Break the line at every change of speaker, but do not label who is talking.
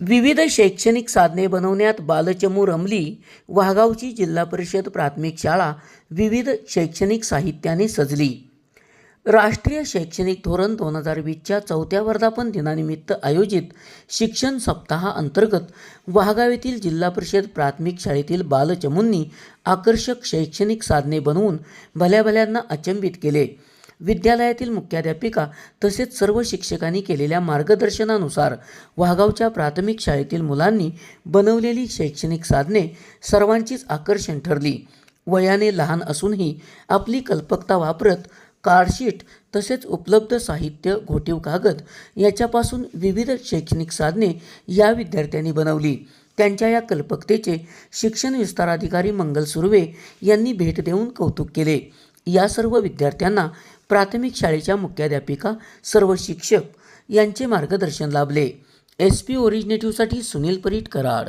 विविध शैक्षणिक साधने बनवण्यात बालचमू रमली वाघावची जिल्हा परिषद प्राथमिक शाळा विविध शैक्षणिक साहित्याने सजली. राष्ट्रीय शैक्षणिक धोरण दोन हजार वीसच्या चौथ्या वर्धापन दिनानिमित्त आयोजित शिक्षण सप्ताहाअंतर्गत वाघाव येथील जिल्हा परिषद प्राथमिक शाळेतील बालचमूंनी आकर्षक शैक्षणिक साधने बनवून भल्याभल्यांना अचंबित केले. विद्यालयातील मुख्याध्यापिका तसेच सर्व शिक्षकांनी केलेल्या मार्गदर्शनानुसार वाघावच्या प्राथमिक शाळेतील मुलांनी बनवलेली शैक्षणिक साधने सर्वांचीच आकर्षण ठरली. वयाने लहान असूनही आपली कल्पकता वापरत कार्डशीट तसेच उपलब्ध साहित्य घोटीव कागद याच्यापासून विविध शैक्षणिक साधने या विद्यार्थ्यांनी बनवली. त्यांच्या या कल्पकतेचे शिक्षण विस्ताराधिकारी मंगल सुर्वे यांनी भेट देऊन कौतुक केले. या सर्व विद्यार्थ्यांना प्राथमिक शाळेच्या मुख्याध्यापिका सर्व शिक्षक यांचे मार्गदर्शन लाभले. एस पी ओरिजिनेटिव्हसाठी सुनील परीट कराड